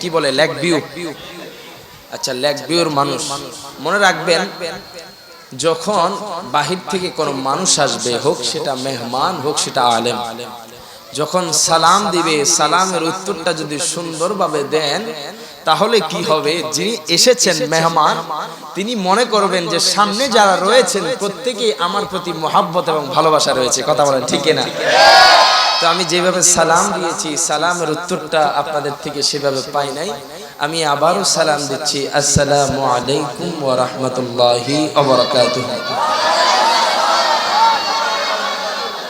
কি বলে, leg view আচ্ছা লেগ ভিউর মানুষ, মনে রাখবেন, যখন বাহির থেকে কোনো মানুষ আসবে, হোক সেটা মেহমান, হোক সেটা আলেম, যখন সালাম দিবে, সালামের উত্তরটা যদি সুন্দরভাবে দেন তাহলে কি হবে? যিনি এসেছেন মেহমান, তিনি মনে করবেন যে সামনে যারা রয়েছেন, প্রত্যেকেই আমার প্রতি মহাব্বত এবং ভালোবাসা রয়েছে। কথা বলেন, ঠিক না তো আমি যেভাবে সালাম দিয়েছি, সালামের উত্তরটা আপনাদের থেকে সেভাবে পাই নাই। আমি আবারও সালাম দিচ্ছি, আসসালামু আলাইকুম ওয়া রাহমাতুল্লাহি ওয়া বারাকাতুহু।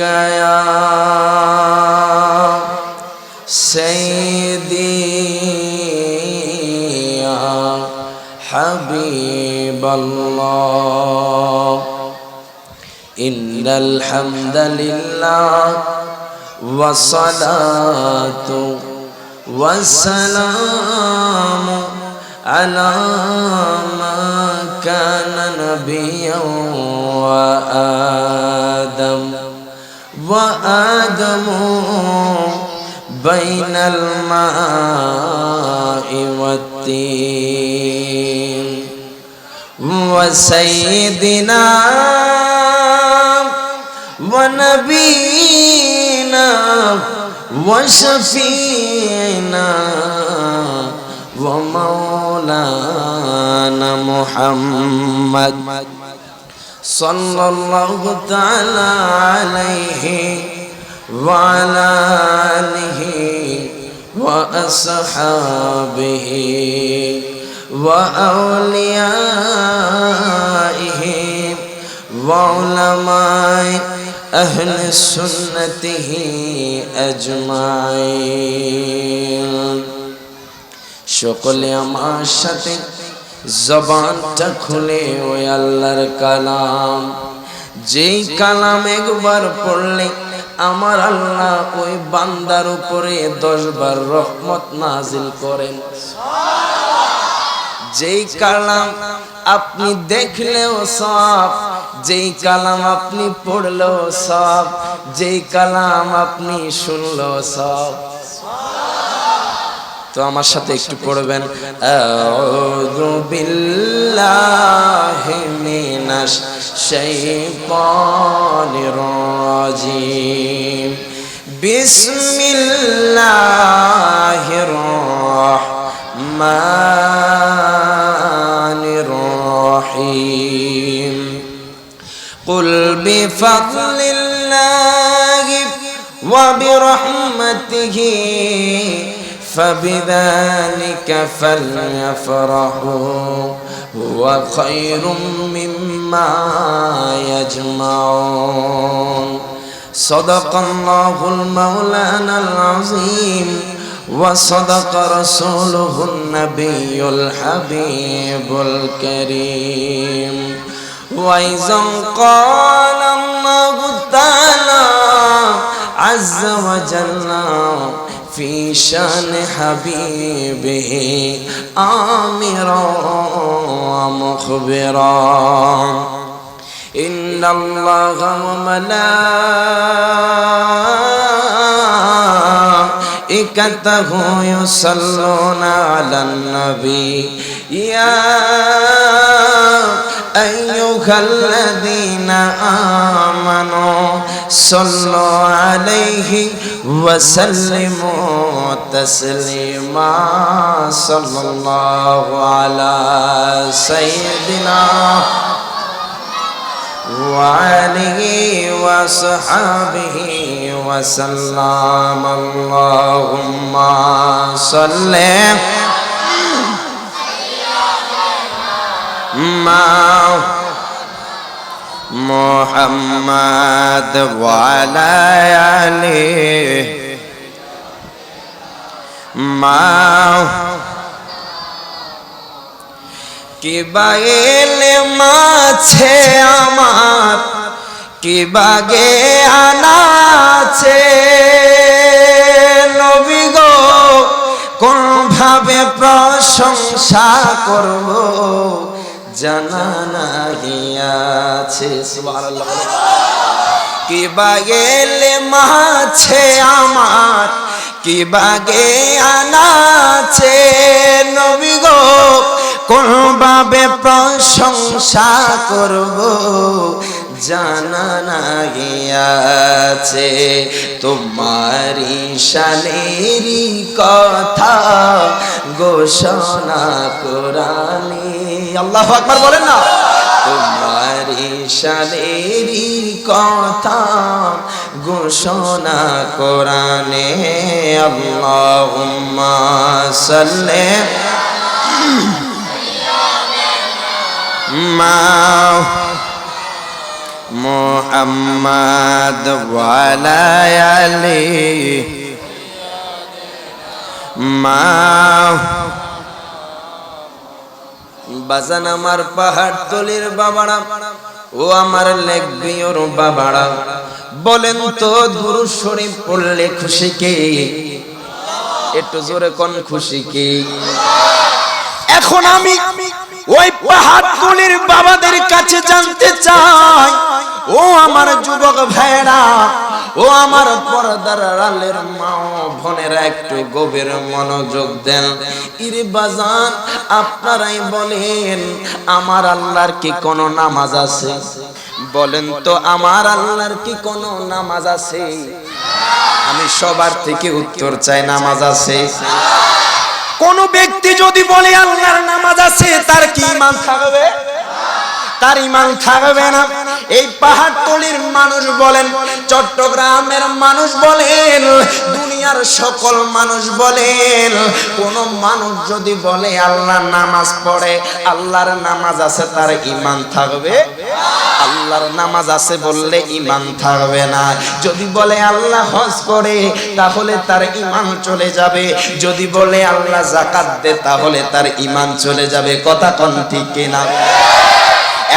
يا سيدي يا حبيب الله إن الحمد لله والصلاة والسلام على ما كان نبيا وآدم. وآدم بين الماء والتين. وسيدنا ونبينا وشفينا ومولانا محمد. صلى الله تعالى عليه وعلى آله وأصحابه وأوليائه وعلماء أهل سنته أجمعين সকলে আমার সাথে জবানটা খুলে, ওই আল্লাহর কালাম। যেই কালাম একবার পড়লে, আমার আল্লাহ ওই বান্দার উপরে দশবার রহমত নাজিল করেন। যেই কালাম আপনি দেখলেও সব, যেই কালাম আপনি পড়লেও সব, যেই কালাম আপনি শুনলেও সব। তো আমার সাথে একটু পড়বেন আউযু বিল্লাহি মিনাশ শাইতানির রাজিম বিসমিল্লাহির রাহমানির রহিম قل بفضل الله وبرحمته فبذلك فليفرحوا. هو خير مما يجمعون. صدق الله المولانا العظيم وصدق رسوله النبي الحبيب الكريم. وإذا قال الله تعالى عز وجل في شان حبيبه آمرا ومخبرا إن الله وملائكته يصلون على النبي يا أيها الذين آمنوا صلوا عليه وسلموا تسليما. صلى الله على سيدنا وعليه وصحابه وسلم. اللهم صل محمد وعلى آله ما কি বাগেলে মাছে আমার কি বাগে আনাছে নবী গো কোন ভাবে প্রশংসা করব জানা নাহি আছে সুবহানাল্লাহ। কি বাগেলে মাছে আমার, কি বাগে আনাছে নবী গো কোন ভাবে প্রশংসা করব জানা গিয়াছে তোমারি শানেরি কথা ঘোষণা কোরআনে। আল্লাহ আকবার বলেন না। তোমারি শানেরি কথা ঘোষণা কোরআনে। আল্লাহুম্মা সাল্লি মা মুহাম্মদ ওয়ালা আলি। মা বাজান আমার পাহাড় তলির বাবাড়া, ও আমার লেখবি ওর বাবাড়া। বলেন তো দুরু শরীফ পড়লে খুশি কে? একটু জোরে কোন খুশি কে? এখন আমি ওই পাহাড় তুলির বাবাদের কাছে জানতে চাই। ও আমার যুবক ভাইরা ও আমার পর্দার আলের মা বোনেরা, একটু গভীর মনোযোগ দেন। ইরে বাজান, আপনারাই বলেন, আমার আল্লাহর কি কোনো নামাজ আছে? বলেন তো, আমার আল্লাহর কি কোনো নামাজ আছে? আমি সবার থেকে উত্তর চাই, নামাজ আছে। কোন ব্যক্তি যদি বলে, আল্লাহর নামাজ আছে, তার কি ইমান থাকবে? তার ইমান থাকবে না। এই পাহাড়তলির মানুষ বলেন, চট্টগ্রামের মানুষ বলেন, দুনিয়ার সকল মানুষ বলেন, কোন মানুষ যদি বলে আল্লাহ নামাজ পড়ে, আল্লাহর নামাজ আছে তার ইমান থাকবে? আল্লাহর নামাজ আছে বললে ইমান থাকবে না। যদি বলে আল্লাহ হজ করে, তাহলে তার ইমান চলে যাবে। যদি বলে আল্লাহ জাকাত দে তাহলে তার ইমান চলে যাবে। কথা কন ঠিক কিনা?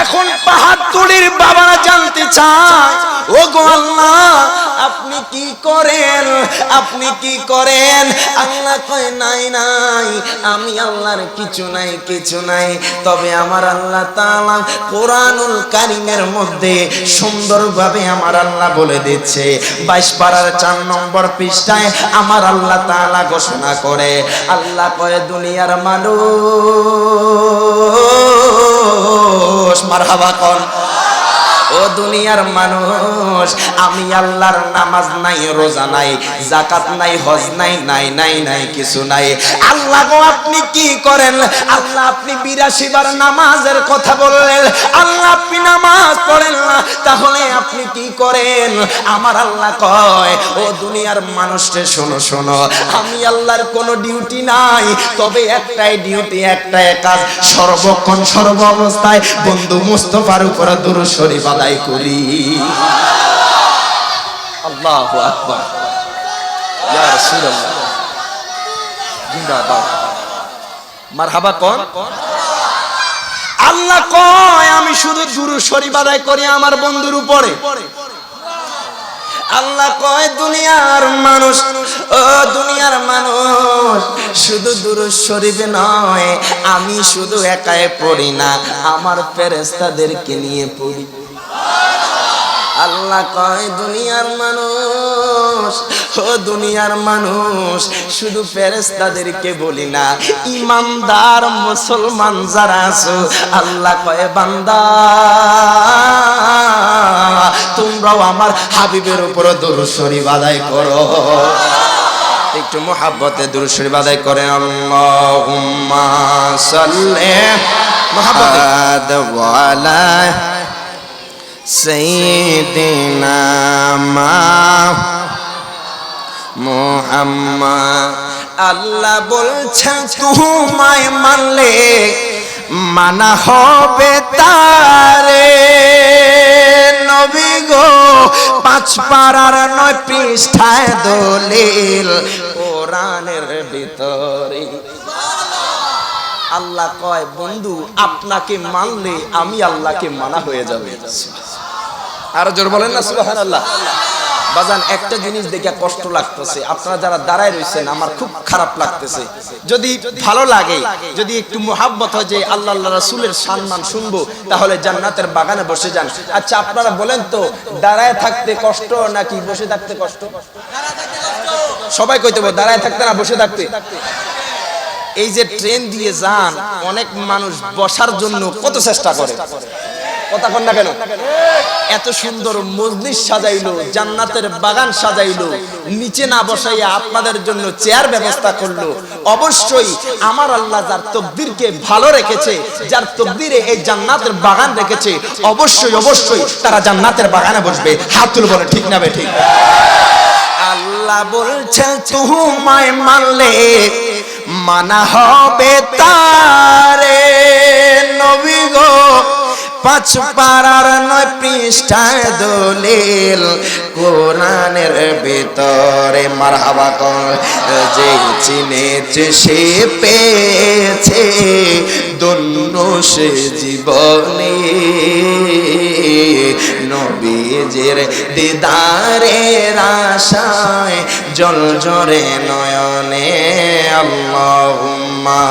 এখন পাহাড়তুলির বাবারা জানতে চায় ও গো আল্লাহ, আপনি কি করেন? আপনি কি করেন? আল্লাহ কয়, নাই নাই, আমি আল্লাহর কিছু নাই কিছু নাই। তবে আমার আল্লাহ তাআলা কোরআনুল কারিমের মধ্যে সুন্দরভাবে আমার আল্লাহ বলে দিচ্ছে। বাইশ পাড়ার চার নম্বর পৃষ্ঠায় আমার আল্লাহ তাআলা ঘোষণা করে, আল্লাহ কয়, দুনিয়ার মানুষ মারহাবা কন ও দুনিয়ার মানুষ, আমি আল্লাহর নামাজ নাই, রোজা নাই জাকাত নাই, হজ নাই নাই নাই নাই, কিছু নাই। আল্লাহ গো, আপনি কি করেন? আল্লাহ আপনি বিরাশি বার নামাজের কথা বললেন। আল্লাহ আপনি নামাজ পড়েন না, তাহলে আপনি কি করেন? আমার আল্লাহ কয়, ও দুনিয়ার মানুষকে শোনো শোনো, আমি আল্লাহর কোনো ডিউটি নাই, তবে একটাই ডিউটি, একটাই কাজ, সর্বক্ষণ সর্ব অবস্থায় বন্ধু মুস্তফার উপর দুরু শরীফ আদায় করি। আল্লাহু আকবার। আল্লাহ কয়, আমি শুধু দুরু শরীফ আদায় করি আমার বন্ধুর উপরে। আল্লাহ কয়, দুনিয়ার মানুষ, ও দুনিয়ার মানুষ, শুধু দুরুদ শরীফে নয়, আমি শুধু একাই পড়ি না, আমার ফেরেস্তাদেরকে নিয়ে পড়ি। আল্লাহ কয় দুনিয়ার মানুষ ও দুনিয়ার মানুষ শুধু ফেরেস্তাদেরকে বলি না ইমানদার মুসলমান যারা আছো আল্লাহ কয় বান্দা তোমরাও আমার হাবিবের উপর দরুদ বাদাই করো। একটু মোহাব্বতে দরুদ বাদাই করেন আল্লাহুম্মা সাল্লি মুহাব্বতে। মা মোহাম্মদ আল্লাহ বলছেন তোমায় মানলে মানা হবে তারে। নবী গো, পাঁচ পাড়ার নয় পৃষ্ঠায় দলিল কোরআনের ভিতরে। আল্লাহ কয়, বন্ধু, আপনাকে মানলে আমি আল্লাহকে মানা হয়ে যাবে। আরও জোর বলেন না সুবাহান আল্লাহ বাজান, একটা জিনিস দেখে কষ্ট লাগতেছে। আপনারা যারা দাঁড়ায় রয়েছেন আমার খুব খারাপ লাগতেছে। যদি ভালো লাগে, যদি একটু মোহাব্বত হয় যে আল্লাহ রাসূলের সম্মান শুনব, তাহলে জান্নাতের বাগানে বসে যান। আচ্ছা আপনারা বলেন তো, দাঁড়ায় থাকতে কষ্ট নাকি বসে থাকতে কষ্ট? সবাই কইতে দাঁড়ায় থাকতে না, বসে থাকতে। এই যে ট্রেন দিয়ে যান, অনেক মানুষ বসার জন্য কত চেষ্টা করে? কথা কন এত সুন্দর মজলিস সাজাইলো, জান্নাতের বাগান সাজাইলো, নিচে না বসাইয়া আপনাদের জন্য চেয়ার ব্যবস্থা করল। অবশ্যই আমার আল্লাহ যার তকদিরকে ভালো রেখেছে, যার তকদিরে এই জান্নাতের বাগান রেখেছে, অবশ্যই অবশ্যই তারা জান্নাতের বাগানে বসবে। হাত তুলে বলে, ঠিক না ঠিক? আল্লাহ বলছেন তোমায় মানলে মানা হবে তারে, নবী গো। পাঁচ পাড়ার নয় পৃষ্ঠায় দলিল কোরআনের ভিতরে মারহাবা কর। যে চিনেছে সে পেয়েছে দন্য সে জীবনে। নবীজের দিদারের আশায় জল জরে নয়নে, আল্লাহুম্মা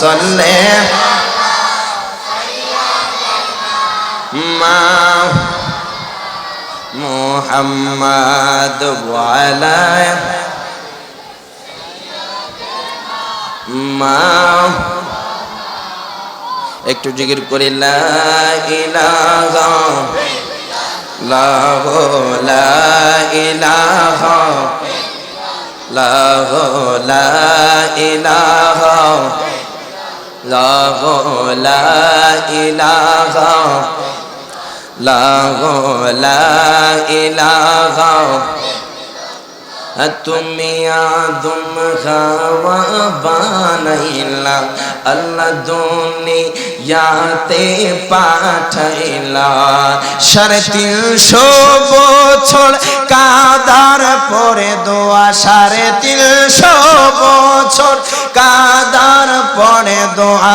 সাল্লি মা মুহাম্মাদ ওয়ালা মা একটু জিকির করি, লা ইলাহা লা লা ইলাহা লা লা ইলাহা লা লা ইলাহা লা লা ইলাহা তুমি আদম খাওয়া বানাইলা, আল্লাহ দুনিয়াতে পাঠাইলা। সাড়ে তিনশো বছর কাদার পরে দোয়া, সাড়ে তিনশো বছর কাদার পরে দোয়া